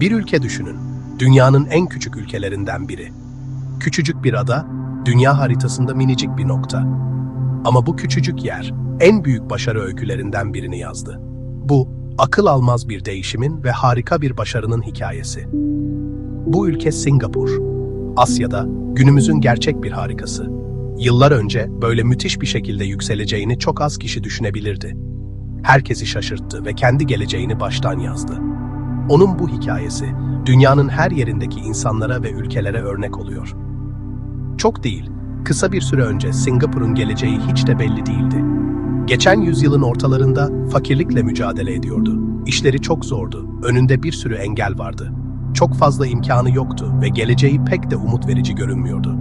Bir ülke düşünün. Dünyanın en küçük ülkelerinden biri. Küçücük bir ada, dünya haritasında minicik bir nokta. Ama bu küçücük yer en büyük başarı öykülerinden birini yazdı. Bu, akıl almaz bir değişimin ve harika bir başarının hikayesi. Bu ülke Singapur. Asya'da günümüzün gerçek bir harikası. Yıllar önce böyle müthiş bir şekilde yükseleceğini çok az kişi düşünebilirdi. Herkesi şaşırttı ve kendi geleceğini baştan yazdı. Onun bu hikayesi dünyanın her yerindeki insanlara ve ülkelere örnek oluyor. Çok değil, kısa bir süre önce Singapur'un geleceği hiç de belli değildi. Geçen yüzyılın ortalarında fakirlikle mücadele ediyordu. İşleri çok zordu, önünde bir sürü engel vardı. Çok fazla imkanı yoktu ve geleceği pek de umut verici görünmüyordu.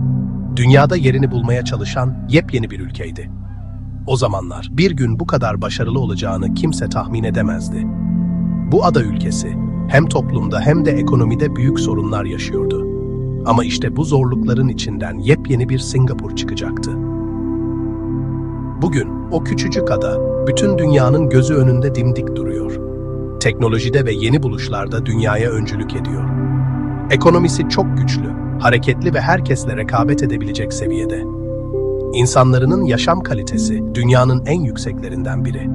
Dünyada yerini bulmaya çalışan yepyeni bir ülkeydi. O zamanlar bir gün bu kadar başarılı olacağını kimse tahmin edemezdi. Bu ada ülkesi hem toplumda hem de ekonomide büyük sorunlar yaşıyordu. Ama işte bu zorlukların içinden yepyeni bir Singapur çıkacaktı. Bugün o küçücük ada bütün dünyanın gözü önünde dimdik duruyor. Teknolojide ve yeni buluşlarda dünyaya öncülük ediyor. Ekonomisi çok güçlü, hareketli ve herkesle rekabet edebilecek seviyede. İnsanlarının yaşam kalitesi dünyanın en yükseklerinden biri.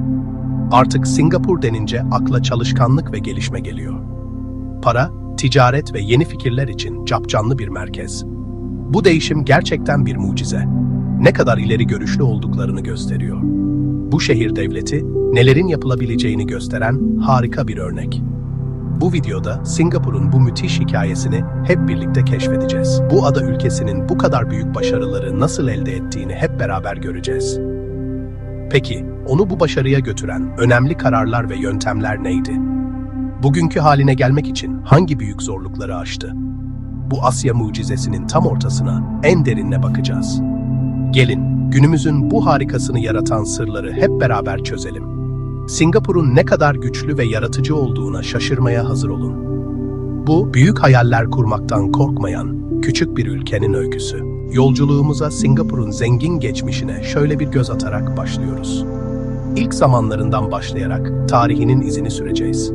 Artık Singapur denince akla çalışkanlık ve gelişme geliyor. Para, ticaret ve yeni fikirler için capcanlı bir merkez. Bu değişim gerçekten bir mucize. Ne kadar ileri görüşlü olduklarını gösteriyor. Bu şehir devleti nelerin yapılabileceğini gösteren harika bir örnek. Bu videoda Singapur'un bu müthiş hikayesini hep birlikte keşfedeceğiz. Bu ada ülkesinin bu kadar büyük başarıları nasıl elde ettiğini hep beraber göreceğiz. Peki, onu bu başarıya götüren önemli kararlar ve yöntemler neydi? Bugünkü haline gelmek için hangi büyük zorlukları aştı? Bu Asya mucizesinin tam ortasına, en derinine bakacağız. Gelin, günümüzün bu harikasını yaratan sırları hep beraber çözelim. Singapur'un ne kadar güçlü ve yaratıcı olduğuna şaşırmaya hazır olun. Bu, büyük hayaller kurmaktan korkmayan, küçük bir ülkenin öyküsü. Yolculuğumuza Singapur'un zengin geçmişine şöyle bir göz atarak başlıyoruz. İlk zamanlarından başlayarak tarihinin izini süreceğiz.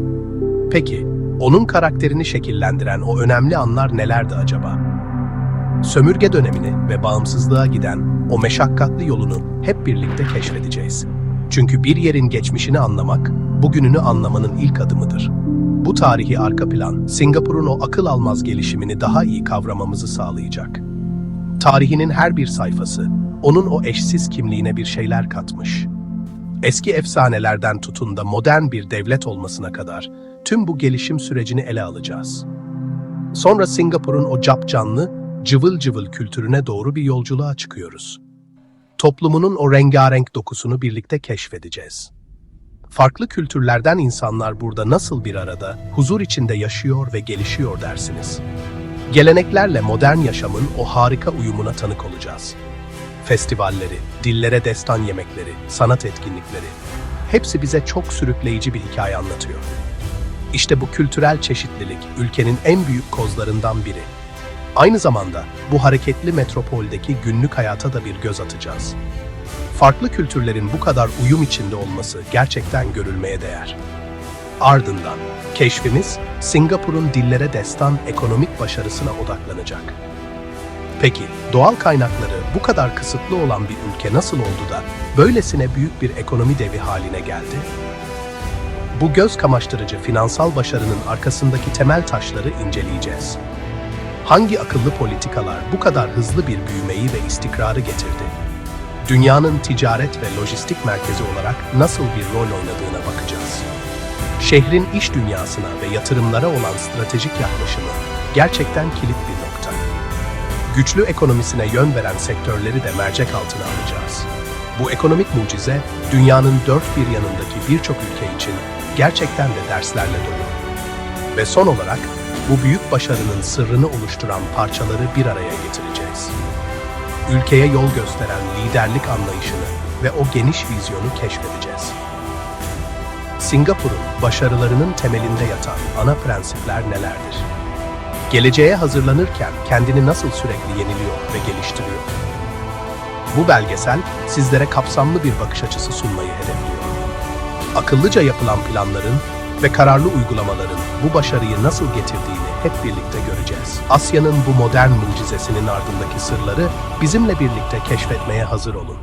Peki, onun karakterini şekillendiren o önemli anlar nelerdi acaba? Sömürge dönemini ve bağımsızlığa giden o meşakkatli yolunu hep birlikte keşfedeceğiz. Çünkü bir yerin geçmişini anlamak, bugününü anlamanın ilk adımıdır. Bu tarihi arka plan, Singapur'un o akıl almaz gelişimini daha iyi kavramamızı sağlayacak. Tarihinin her bir sayfası, onun o eşsiz kimliğine bir şeyler katmış. Eski efsanelerden tutun da modern bir devlet olmasına kadar tüm bu gelişim sürecini ele alacağız. Sonra Singapur'un o capcanlı, cıvıl cıvıl kültürüne doğru bir yolculuğa çıkıyoruz. Toplumunun o rengarenk dokusunu birlikte keşfedeceğiz. Farklı kültürlerden insanlar burada nasıl bir arada, huzur içinde yaşıyor ve gelişiyor dersiniz. Geleneklerle modern yaşamın o harika uyumuna tanık olacağız. Festivalleri, dillere destan yemekleri, sanat etkinlikleri, hepsi bize çok sürükleyici bir hikaye anlatıyor. İşte bu kültürel çeşitlilik ülkenin en büyük kozlarından biri. Aynı zamanda bu hareketli metropoldeki günlük hayata da bir göz atacağız. Farklı kültürlerin bu kadar uyum içinde olması gerçekten görülmeye değer. Ardından keşfimiz Singapur'un dillere destan ekonomik başarısına odaklanacak. Peki doğal kaynakları bu kadar kısıtlı olan bir ülke nasıl oldu da böylesine büyük bir ekonomi devi haline geldi? Bu göz kamaştırıcı finansal başarının arkasındaki temel taşları inceleyeceğiz. Hangi akıllı politikalar bu kadar hızlı bir büyümeyi ve istikrarı getirdi? Dünyanın ticaret ve lojistik merkezi olarak nasıl bir rol oynadığına bakacağız. Şehrin iş dünyasına ve yatırımlara olan stratejik yaklaşımı gerçekten kilit bir nokta. Güçlü ekonomisine yön veren sektörleri de mercek altına alacağız. Bu ekonomik mucize, dünyanın dört bir yanındaki birçok ülke için gerçekten de derslerle dolu. Ve son olarak, bu büyük başarının sırrını oluşturan parçaları bir araya getireceğiz. Ülkeye yol gösteren liderlik anlayışını ve o geniş vizyonu keşfedeceğiz. Singapur'un başarılarının temelinde yatan ana prensipler nelerdir? Geleceğe hazırlanırken kendini nasıl sürekli yeniliyor ve geliştiriyor? Bu belgesel sizlere kapsamlı bir bakış açısı sunmayı hedefliyor. Akıllıca yapılan planların ve kararlı uygulamaların bu başarıyı nasıl getirdiğini hep birlikte göreceğiz. Asya'nın bu modern mucizesinin ardındaki sırları bizimle birlikte keşfetmeye hazır olun.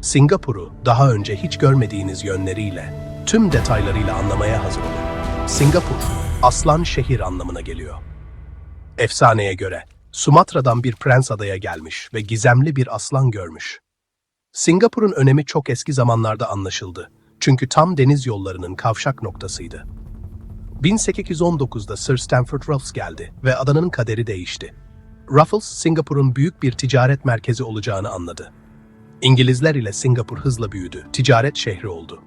Singapur'u daha önce hiç görmediğiniz yönleriyle, tüm detaylarıyla anlamaya hazır olun. Singapur, aslan şehir anlamına geliyor. Efsaneye göre Sumatra'dan bir prens adaya gelmiş ve gizemli bir aslan görmüş. Singapur'un önemi çok eski zamanlarda anlaşıldı. Çünkü tam deniz yollarının kavşak noktasıydı. 1819'da Sir Stamford Raffles geldi ve adanın kaderi değişti. Raffles, Singapur'un büyük bir ticaret merkezi olacağını anladı. İngilizler ile Singapur hızla büyüdü, ticaret şehri oldu.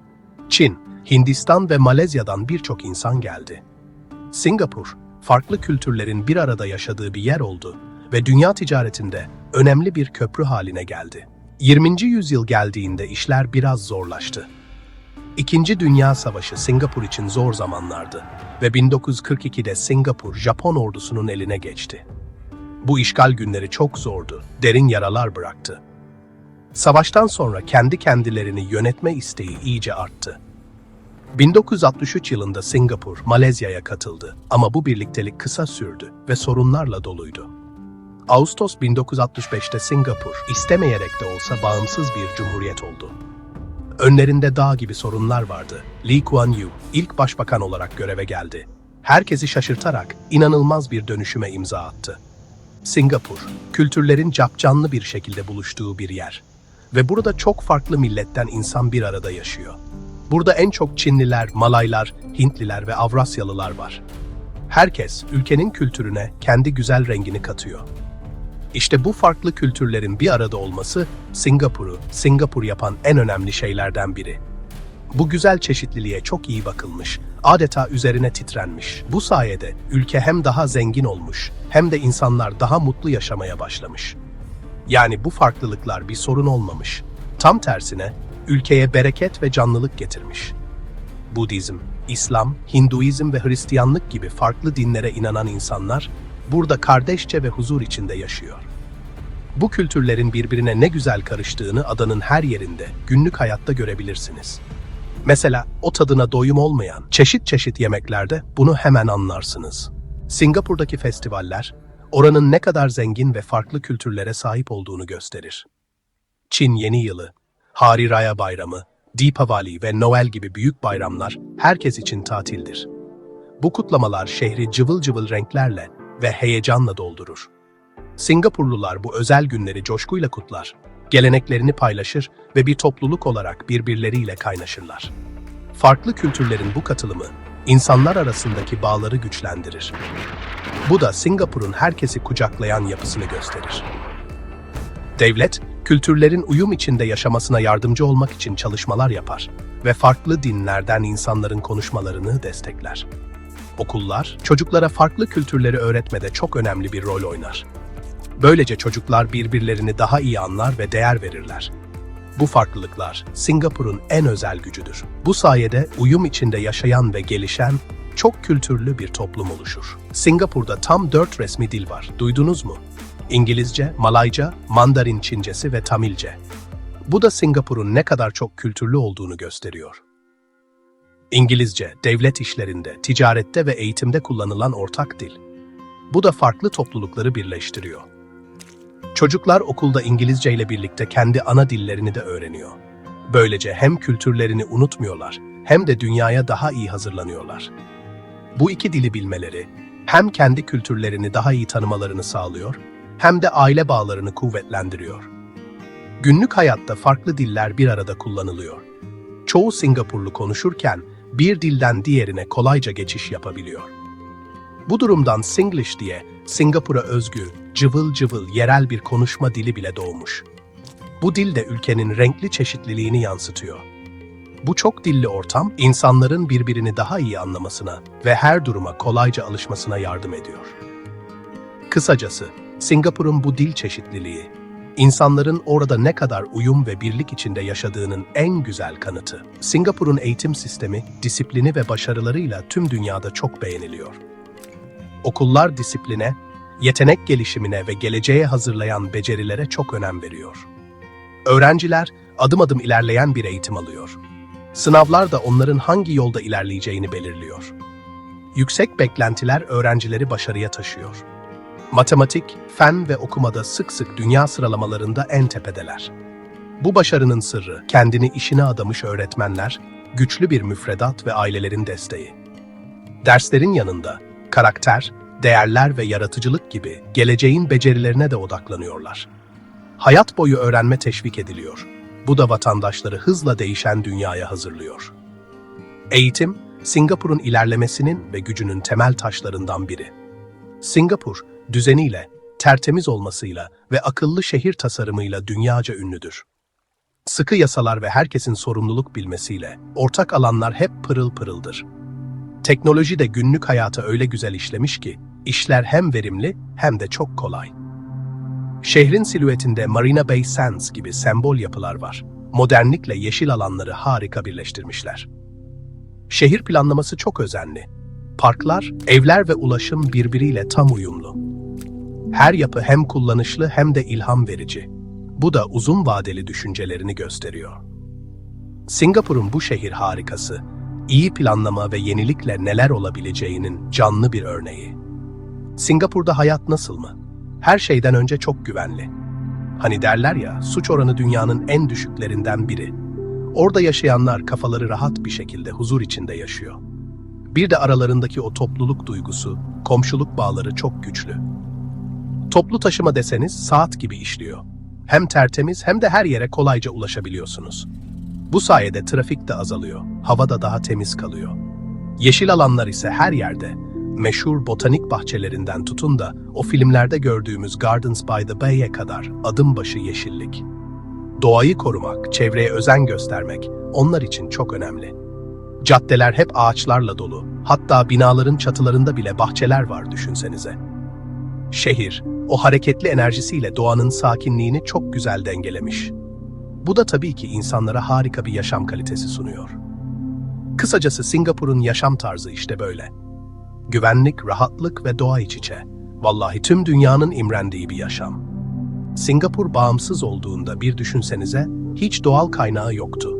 Çin, Hindistan ve Malezya'dan birçok insan geldi. Singapur, farklı kültürlerin bir arada yaşadığı bir yer oldu ve dünya ticaretinde önemli bir köprü haline geldi. 20. yüzyıl geldiğinde işler biraz zorlaştı. İkinci Dünya Savaşı Singapur için zor zamanlardı ve 1942'de Singapur Japon ordusunun eline geçti. Bu işgal günleri çok zordu, derin yaralar bıraktı. Savaştan sonra kendi kendilerini yönetme isteği iyice arttı. 1963 yılında Singapur, Malezya'ya katıldı ama bu birliktelik kısa sürdü ve sorunlarla doluydu. Ağustos 1965'te Singapur, istemeyerek de olsa bağımsız bir cumhuriyet oldu. Önlerinde dağ gibi sorunlar vardı. Lee Kuan Yew ilk başbakan olarak göreve geldi. Herkesi şaşırtarak inanılmaz bir dönüşüme imza attı. Singapur, kültürlerin capcanlı bir şekilde buluştuğu bir yer. Ve burada çok farklı milletten insan bir arada yaşıyor. Burada en çok Çinliler, Malaylar, Hintliler ve Avrasyalılar var. Herkes ülkenin kültürüne kendi güzel rengini katıyor. İşte bu farklı kültürlerin bir arada olması Singapur'u Singapur yapan en önemli şeylerden biri. Bu güzel çeşitliliğe çok iyi bakılmış, adeta üzerine titrenmiş. Bu sayede ülke hem daha zengin olmuş, hem de insanlar daha mutlu yaşamaya başlamış. Yani bu farklılıklar bir sorun olmamış. Tam tersine ülkeye bereket ve canlılık getirmiş. Budizm, İslam, Hinduizm ve Hristiyanlık gibi farklı dinlere inanan insanlar burada kardeşçe ve huzur içinde yaşıyor. Bu kültürlerin birbirine ne güzel karıştığını adanın her yerinde, günlük hayatta görebilirsiniz. Mesela o tadına doyum olmayan çeşit çeşit yemeklerde bunu hemen anlarsınız. Singapur'daki festivaller, oranın ne kadar zengin ve farklı kültürlere sahip olduğunu gösterir. Çin Yeni Yılı, Hari Raya Bayramı, Deepavali ve Noel gibi büyük bayramlar herkes için tatildir. Bu kutlamalar şehri cıvıl cıvıl renklerle ve heyecanla doldurur. Singapurlular bu özel günleri coşkuyla kutlar, geleneklerini paylaşır ve bir topluluk olarak birbirleriyle kaynaşırlar. Farklı kültürlerin bu katılımı, insanlar arasındaki bağları güçlendirir. Bu da Singapur'un herkesi kucaklayan yapısını gösterir. Devlet, kültürlerin uyum içinde yaşamasına yardımcı olmak için çalışmalar yapar ve farklı dinlerden insanların konuşmalarını destekler. Okullar, çocuklara farklı kültürleri öğretmede çok önemli bir rol oynar. Böylece çocuklar birbirlerini daha iyi anlar ve değer verirler. Bu farklılıklar Singapur'un en özel gücüdür. Bu sayede uyum içinde yaşayan ve gelişen çok kültürlü bir toplum oluşur. Singapur'da tam dört resmi dil var. Duydunuz mu? İngilizce, Malayca, Mandarin Çincesi ve Tamilce. Bu da Singapur'un ne kadar çok kültürlü olduğunu gösteriyor. İngilizce, devlet işlerinde, ticarette ve eğitimde kullanılan ortak dil. Bu da farklı toplulukları birleştiriyor. Çocuklar okulda İngilizce ile birlikte kendi ana dillerini de öğreniyor. Böylece hem kültürlerini unutmuyorlar hem de dünyaya daha iyi hazırlanıyorlar. Bu iki dili bilmeleri hem kendi kültürlerini daha iyi tanımalarını sağlıyor hem de aile bağlarını kuvvetlendiriyor. Günlük hayatta farklı diller bir arada kullanılıyor. Çoğu Singapurlu konuşurken bir dilden diğerine kolayca geçiş yapabiliyor. Bu durumdan Singlish diye Singapur'a özgü, cıvıl cıvıl yerel bir konuşma dili bile doğmuş. Bu dil de ülkenin renkli çeşitliliğini yansıtıyor. Bu çok dilli ortam, insanların birbirini daha iyi anlamasına ve her duruma kolayca alışmasına yardım ediyor. Kısacası, Singapur'un bu dil çeşitliliği, insanların orada ne kadar uyum ve birlik içinde yaşadığının en güzel kanıtı. Singapur'un eğitim sistemi, disiplini ve başarılarıyla tüm dünyada çok beğeniliyor. Okullar disipline, yetenek gelişimine ve geleceğe hazırlayan becerilere çok önem veriyor. Öğrenciler adım adım ilerleyen bir eğitim alıyor. Sınavlar da onların hangi yolda ilerleyeceğini belirliyor. Yüksek beklentiler öğrencileri başarıya taşıyor. Matematik, fen ve okumada sık sık dünya sıralamalarında en tepedeler. Bu başarının sırrı kendini işine adamış öğretmenler, güçlü bir müfredat ve ailelerin desteği. Derslerin yanında karakter, değerler ve yaratıcılık gibi geleceğin becerilerine de odaklanıyorlar. Hayat boyu öğrenme teşvik ediliyor. Bu da vatandaşları hızla değişen dünyaya hazırlıyor. Eğitim, Singapur'un ilerlemesinin ve gücünün temel taşlarından biri. Singapur, düzeniyle, tertemiz olmasıyla ve akıllı şehir tasarımıyla dünyaca ünlüdür. Sıkı yasalar ve herkesin sorumluluk bilmesiyle ortak alanlar hep pırıl pırıldır. Teknoloji de günlük hayata öyle güzel işlemiş ki, işler hem verimli hem de çok kolay. Şehrin silüetinde Marina Bay Sands gibi sembol yapılar var. Modernlikle yeşil alanları harika birleştirmişler. Şehir planlaması çok özenli. Parklar, evler ve ulaşım birbiriyle tam uyumlu. Her yapı hem kullanışlı hem de ilham verici. Bu da uzun vadeli düşüncelerini gösteriyor. Singapur'un bu şehir harikası, iyi planlama ve yenilikle neler olabileceğinin canlı bir örneği. Singapur'da hayat nasıl mı? Her şeyden önce çok güvenli. Hani derler ya, suç oranı dünyanın en düşüklerinden biri. Orada yaşayanlar kafaları rahat bir şekilde huzur içinde yaşıyor. Bir de aralarındaki o topluluk duygusu, komşuluk bağları çok güçlü. Toplu taşıma deseniz saat gibi işliyor. Hem tertemiz hem de her yere kolayca ulaşabiliyorsunuz. Bu sayede trafik de azalıyor, hava da daha temiz kalıyor. Yeşil alanlar ise her yerde. Meşhur botanik bahçelerinden tutun da o filmlerde gördüğümüz Gardens by the Bay'e kadar adım başı yeşillik. Doğayı korumak, çevreye özen göstermek onlar için çok önemli. Caddeler hep ağaçlarla dolu, hatta binaların çatılarında bile bahçeler var düşünsenize. Şehir, o hareketli enerjisiyle doğanın sakinliğini çok güzel dengelemiş. Bu da tabii ki insanlara harika bir yaşam kalitesi sunuyor. Kısacası Singapur'un yaşam tarzı işte böyle. Güvenlik, rahatlık ve doğa iç içe. Vallahi tüm dünyanın imrendiği bir yaşam. Singapur bağımsız olduğunda bir düşünsenize hiç doğal kaynağı yoktu.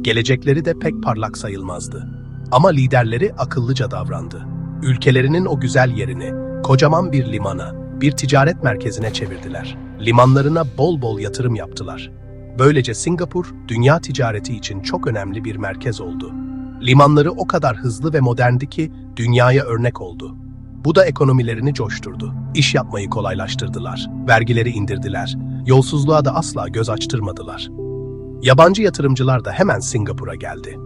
Gelecekleri de pek parlak sayılmazdı. Ama liderleri akıllıca davrandı. Ülkelerinin o güzel yerini kocaman bir limana, bir ticaret merkezine çevirdiler. Limanlarına bol bol yatırım yaptılar. Böylece Singapur, dünya ticareti için çok önemli bir merkez oldu. Limanları o kadar hızlı ve moderndi ki dünyaya örnek oldu. Bu da ekonomilerini coşturdu. İş yapmayı kolaylaştırdılar. Vergileri indirdiler. Yolsuzluğa da asla göz açtırmadılar. Yabancı yatırımcılar da hemen Singapur'a geldi.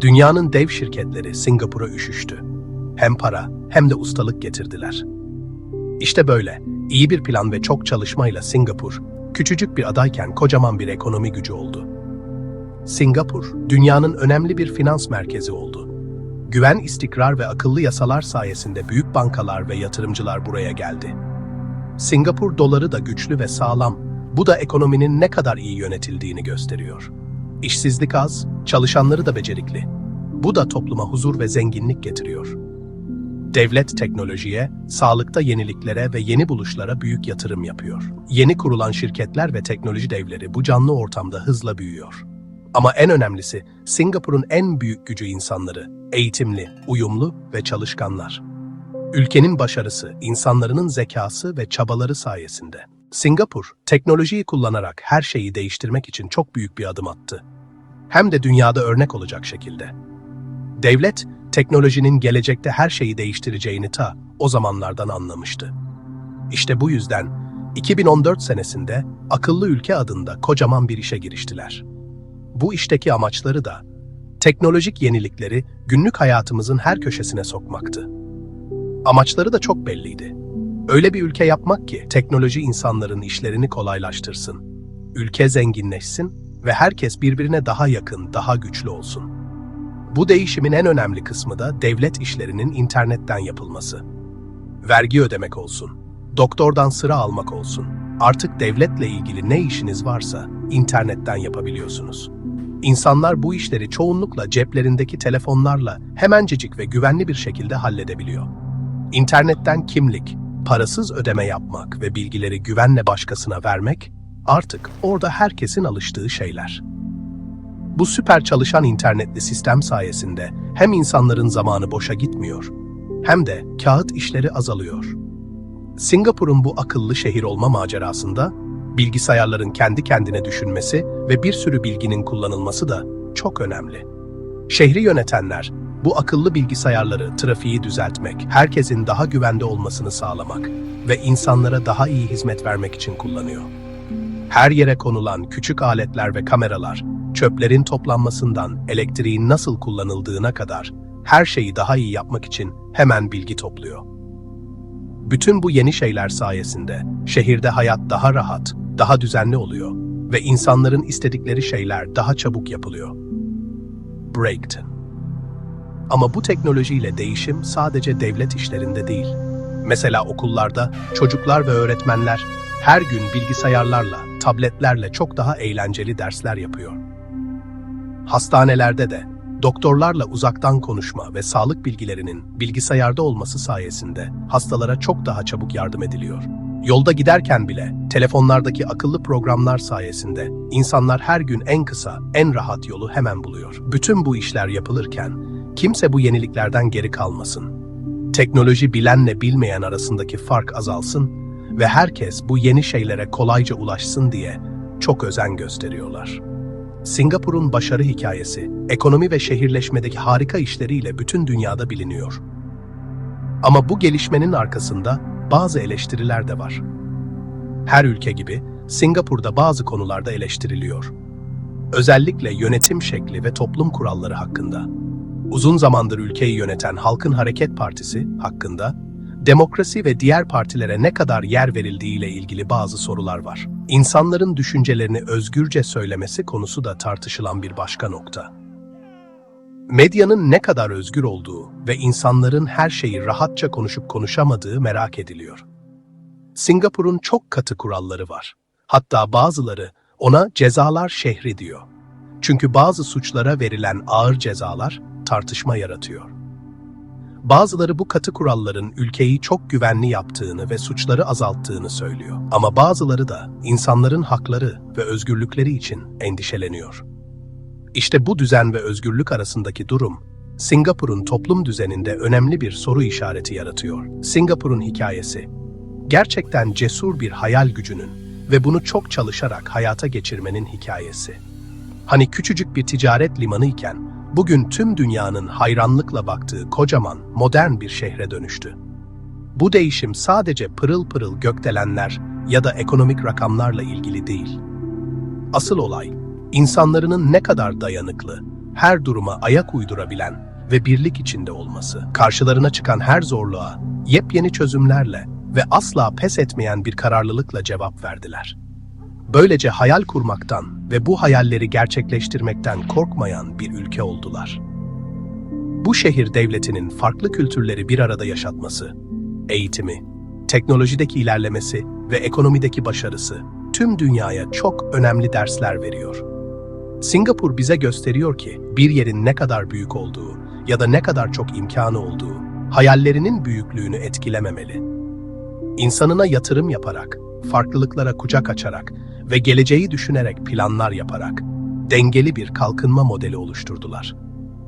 Dünyanın dev şirketleri Singapur'a üşüştü. Hem para hem de ustalık getirdiler. İşte böyle, iyi bir plan ve çok çalışmayla Singapur, küçücük bir adayken kocaman bir ekonomi gücü oldu. Singapur, dünyanın önemli bir finans merkezi oldu. Güven, istikrar ve akıllı yasalar sayesinde büyük bankalar ve yatırımcılar buraya geldi. Singapur doları da güçlü ve sağlam. Bu da ekonominin ne kadar iyi yönetildiğini gösteriyor. İşsizlik az, çalışanları da becerikli. Bu da topluma huzur ve zenginlik getiriyor. Devlet teknolojiye, sağlıkta yeniliklere ve yeni buluşlara büyük yatırım yapıyor. Yeni kurulan şirketler ve teknoloji devleri bu canlı ortamda hızla büyüyor. Ama en önemlisi Singapur'un en büyük gücü insanları, eğitimli, uyumlu ve çalışkanlar. Ülkenin başarısı, insanların zekası ve çabaları sayesinde. Singapur, teknolojiyi kullanarak her şeyi değiştirmek için çok büyük bir adım attı. Hem de dünyada örnek olacak şekilde. Devlet, teknolojinin gelecekte her şeyi değiştireceğini ta o zamanlardan anlamıştı. İşte bu yüzden 2014 senesinde Akıllı Ülke adında kocaman bir işe giriştiler. Bu işteki amaçları da teknolojik yenilikleri günlük hayatımızın her köşesine sokmaktı. Amaçları da çok belliydi. Öyle bir ülke yapmak ki teknoloji insanların işlerini kolaylaştırsın, ülke zenginleşsin ve herkes birbirine daha yakın, daha güçlü olsun. Bu değişimin en önemli kısmı da devlet işlerinin internetten yapılması. Vergi ödemek olsun, doktordan sıra almak olsun. Artık devletle ilgili ne işiniz varsa internetten yapabiliyorsunuz. İnsanlar bu işleri çoğunlukla ceplerindeki telefonlarla hemencecik ve güvenli bir şekilde halledebiliyor. İnternetten kimlik, parasız ödeme yapmak ve bilgileri güvenle başkasına vermek artık orada herkesin alıştığı şeyler. Bu süper çalışan internetli sistem sayesinde hem insanların zamanı boşa gitmiyor, hem de kağıt işleri azalıyor. Singapur'un bu akıllı şehir olma macerasında bilgisayarların kendi kendine düşünmesi ve bir sürü bilginin kullanılması da çok önemli. Şehri yönetenler bu akıllı bilgisayarları trafiği düzeltmek, herkesin daha güvende olmasını sağlamak ve insanlara daha iyi hizmet vermek için kullanıyor. Her yere konulan küçük aletler ve kameralar, çöplerin toplanmasından elektriğin nasıl kullanıldığına kadar her şeyi daha iyi yapmak için hemen bilgi topluyor. Bütün bu yeni şeyler sayesinde şehirde hayat daha rahat, daha düzenli oluyor ve insanların istedikleri şeyler daha çabuk yapılıyor. Breakton Ama bu teknolojiyle değişim sadece devlet işlerinde değil. Mesela okullarda çocuklar ve öğretmenler her gün bilgisayarlarla, tabletlerle çok daha eğlenceli dersler yapıyor. Hastanelerde de doktorlarla uzaktan konuşma ve sağlık bilgilerinin bilgisayarda olması sayesinde hastalara çok daha çabuk yardım ediliyor. Yolda giderken bile telefonlardaki akıllı programlar sayesinde insanlar her gün en kısa, en rahat yolu hemen buluyor. Bütün bu işler yapılırken kimse bu yeniliklerden geri kalmasın. Teknoloji bilenle bilmeyen arasındaki fark azalsın ve herkes bu yeni şeylere kolayca ulaşsın diye çok özen gösteriyorlar. Singapur'un başarı hikayesi, ekonomi ve şehirleşmedeki harika işleriyle bütün dünyada biliniyor. Ama bu gelişmenin arkasında bazı eleştiriler de var. Her ülke gibi Singapur'da bazı konularda eleştiriliyor. Özellikle yönetim şekli ve toplum kuralları hakkında. Uzun zamandır ülkeyi yöneten Halkın Hareket Partisi hakkında demokrasi ve diğer partilere ne kadar yer verildiği ile ilgili bazı sorular var. İnsanların düşüncelerini özgürce söylemesi konusu da tartışılan bir başka nokta. Medyanın ne kadar özgür olduğu ve insanların her şeyi rahatça konuşup konuşamadığı merak ediliyor. Singapur'un çok katı kuralları var. Hatta bazıları ona cezalar şehri diyor. Çünkü bazı suçlara verilen ağır cezalar tartışma yaratıyor. Bazıları bu katı kuralların ülkeyi çok güvenli yaptığını ve suçları azalttığını söylüyor. Ama bazıları da insanların hakları ve özgürlükleri için endişeleniyor. İşte bu düzen ve özgürlük arasındaki durum, Singapur'un toplum düzeninde önemli bir soru işareti yaratıyor. Singapur'un hikayesi, gerçekten cesur bir hayal gücünün ve bunu çok çalışarak hayata geçirmenin hikayesi. Hani küçücük bir ticaret limanı iken, bugün tüm dünyanın hayranlıkla baktığı kocaman, modern bir şehre dönüştü. Bu değişim sadece pırıl pırıl gökdelenler ya da ekonomik rakamlarla ilgili değil. Asıl olay, insanların ne kadar dayanıklı, her duruma ayak uydurabilen ve birlik içinde olması. Karşılarına çıkan her zorluğa yepyeni çözümlerle ve asla pes etmeyen bir kararlılıkla cevap verdiler. Böylece hayal kurmaktan ve bu hayalleri gerçekleştirmekten korkmayan bir ülke oldular. Bu şehir devletinin farklı kültürleri bir arada yaşatması, eğitimi, teknolojideki ilerlemesi ve ekonomideki başarısı tüm dünyaya çok önemli dersler veriyor. Singapur bize gösteriyor ki bir yerin ne kadar büyük olduğu ya da ne kadar çok imkanı olduğu hayallerinin büyüklüğünü etkilememeli. İnsanına yatırım yaparak, farklılıklara kucak açarak ve geleceği düşünerek planlar yaparak dengeli bir kalkınma modeli oluşturdular.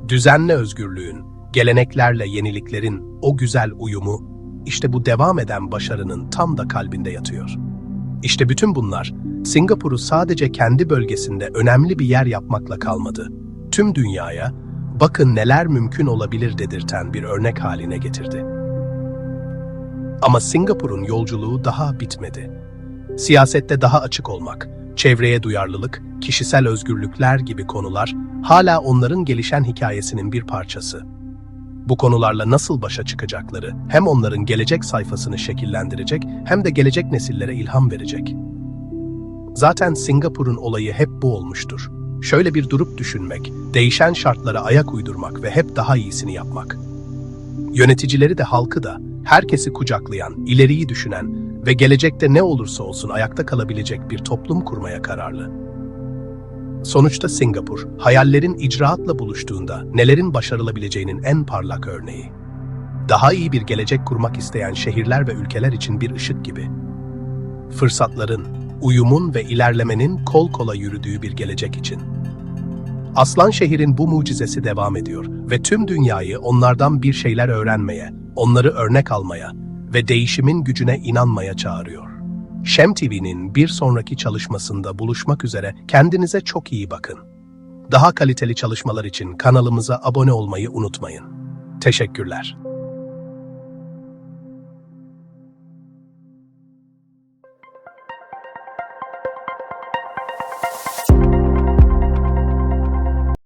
Düzenle özgürlüğün, geleneklerle yeniliklerin o güzel uyumu işte bu devam eden başarının tam da kalbinde yatıyor. İşte bütün bunlar Singapur'u sadece kendi bölgesinde önemli bir yer yapmakla kalmadı. Tüm dünyaya bakın neler mümkün olabilir dedirten bir örnek haline getirdi. Ama Singapur'un yolculuğu daha bitmedi. Siyasette daha açık olmak, çevreye duyarlılık, kişisel özgürlükler gibi konular hala onların gelişen hikayesinin bir parçası. Bu konularla nasıl başa çıkacakları hem onların gelecek sayfasını şekillendirecek hem de gelecek nesillere ilham verecek. Zaten Singapur'un olayı hep bu olmuştur. Şöyle bir durup düşünmek, değişen şartlara ayak uydurmak ve hep daha iyisini yapmak. Yöneticileri de halkı da herkesi kucaklayan, ileriyi düşünen ve gelecekte ne olursa olsun ayakta kalabilecek bir toplum kurmaya kararlı. Sonuçta Singapur, hayallerin icraatla buluştuğunda nelerin başarılabileceğinin en parlak örneği. Daha iyi bir gelecek kurmak isteyen şehirler ve ülkeler için bir ışık gibi. Fırsatların, uyumun ve ilerlemenin kol kola yürüdüğü bir gelecek için. Aslan şehrin bu mucizesi devam ediyor ve tüm dünyayı onlardan bir şeyler öğrenmeye, onları örnek almaya ve değişimin gücüne inanmaya çağırıyor. Şem TV'nin bir sonraki çalışmasında buluşmak üzere kendinize çok iyi bakın. Daha kaliteli çalışmalar için kanalımıza abone olmayı unutmayın. Teşekkürler.